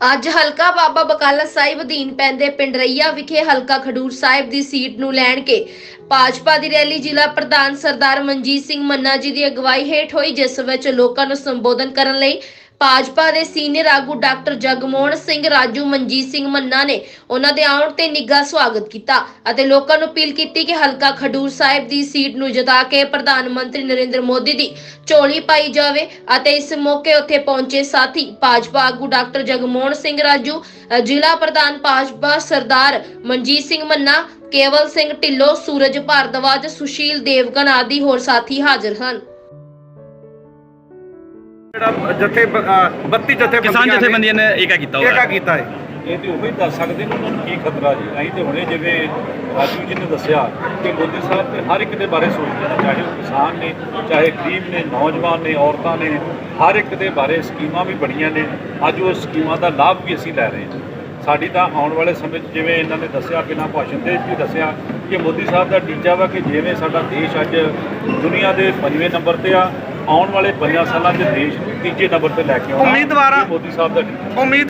ਅੱਜ ਹਲਕਾ ਬਾਬਾ ਬਕਾਲਾ ਸਾਹਿਬ ਅਧੀਨ ਪੈਂਦੇ ਪਿੰਡ ਰਈਆ ਵਿਖੇ ਹਲਕਾ ਖਡੂਰ ਸਾਹਿਬ ਦੀ ਸੀਟ ਨੂੰ ਲੈਣ ਕੇ ਭਾਜਪਾ ਦੀ ਰੈਲੀ ਜ਼ਿਲ੍ਹਾ ਪ੍ਰਧਾਨ ਸਰਦਾਰ ਮਨਜੀਤ ਸਿੰਘ ਮੰਨਾ ਜੀ ਦੀ ਅਗਵਾਈ ਹੇਠ ਹੋਈ, ਜਿਸ ਵਿੱਚ ਲੋਕਾਂ ਨੂੰ ਸੰਬੋਧਨ ਕਰਨ ਲਈ ਭਾਜਪਾ ਦੇ ਸੀਨੀਅਰ ਆਗੂ ਡਾਕਟਰ ਜਗਮੋਹਨ ਸਿੰਘ, ਰਾਜੂ ਮਨਜੀਤ ਸਿੰਘ ਮੰਨਾ ਨੇ ਉਹਨਾਂ ਦੇ ਆਉਣ ਤੇ ਨਿੱਘਾ ਸਵਾਗਤ ਕੀਤਾ ਅਤੇ ਲੋਕਾਂ ਨੂੰ ਅਪੀਲ ਕੀਤੀ ਕਿ ਹਲਕਾ ਖਡੂਰ ਸਾਹਿਬ ਦੀ ਸੀਟ ਨੂੰ ਜਿਤਾ ਕੇ ਪ੍ਰਧਾਨ ਮੰਤਰੀ ਨਰਿੰਦਰ ਮੋਦੀ ਦੀ ਝੋਲੀ ਪਾਈ ਜਾਵੇ ਅਤੇ ਇਸ ਮੌਕੇ ਉੱਥੇ ਪਹੁੰਚੇ ਸਾਥੀ ਭਾਜਪਾ ਆਗੂ ਡਾਕਟਰ ਜਗਮੋਹਨ ਸਿੰਘ, ਰਾਜੂ ਜ਼ਿਲ੍ਹਾ ਪ੍ਰਧਾਨ ਭਾਜਪਾ ਸਰਦਾਰ ਮਨਜੀਤ ਸਿੰਘ ਮੰਨਾ, ਕੇਵਲ ਸਿੰਘ ਢਿੱਲੋਂ, ਸੂਰਜ ਭਾਰਦਵਾਜ, ਸੁਸ਼ੀਲ ਦੇਵਗਨ ਆਦਿ ਹੋਰ ਸਾਥੀ ਹਾਜ਼ਰ ਹਨ। ਜਿਹੜਾ ਜਥੇ 32 ਜਥੇ ਕਿਸਾਨ ਜਥੇਬੰਦੀਆਂ ਨੇ ਏਕਾ ਕੀਤਾ ਹੋਇਆ। ਏਕਾ ਹੈ ਕੀਤਾ ਹੈ। ਇਹ ਤੇ ਉਹੀ ਦੱਸ ਸਕਦੇ ਨੇ ਉਹਨਾਂ ਨੂੰ ਕੀ ਖਤਰਾ ਜੀ। ਅਸੀਂ ਤੇ ਹੁਣੇ ਜਿਵੇਂ ਰਾਜੂ ਜੀ ਨੇ ਦੱਸਿਆ ਕਿ ਮੋਦੀ ਸਾਹਿਬ ਤੇ ਹਰ ਇੱਕ ਦੇ ਬਾਰੇ ਸੋਚਦੇ ਨੇ ਚਾਹੇ ਉਹ ਕਿਸਾਨ ਨੇ ਚਾਹੇ ਗਰੀਬ ਨੇ ਨੌਜਵਾਨ ਨੇ ਔਰਤਾਂ ਨੇ ਹਰ ਇੱਕ ਦੇ ਬਾਰੇ ਸਕੀਮਾਂ ਵੀ ਬਣੀਆਂ ਨੇ। ਅੱਜ ਉਹ ਸਕੀਮਾਂ ਦਾ ਲਾਭ ਵੀ ਅਸੀਂ ਲੈ ਰਹੇ ਹਾਂ। ਸਾਡੀ ਤਾਂ ਆਉਣ ਵਾਲੇ ਸਮੇਂ 'ਚ ਜਿਵੇਂ ਇਹਨਾਂ ਨੇ ਦੱਸਿਆ ਬਿਨਾਂ ਭਾਸ਼ਣ ਦੇ ਵੀ ਦੱਸਿਆ ਕਿ ਮੋਦੀ ਸਾਹਿਬ ਦਾ ਟੀਚਾ ਵਾ ਕਿ ਜਿਵੇਂ ਸਾਡਾ ਦੇਸ਼ ਅੱਜ ਦੁਨੀਆ ਦੇ ਪੰਜਵੇਂ ਨੰਬਰ ਤੇ ਆ ਆਉਣ ਵਾਲੇ ਪੰਜਾਂ ਸਾਲਾਂ 'ਚ ਦੇਸ਼ ਨੂੰ ਤੀਜੇ ਨੰਬਰ ਤੇ ਲੈ ਕੇ ਆਉਣਾ। ਉਮੀਦਵਾਰਾਂ- ਮੋਦੀ ਸਾਹਿਬ ਦਾ ਉਮੀਦ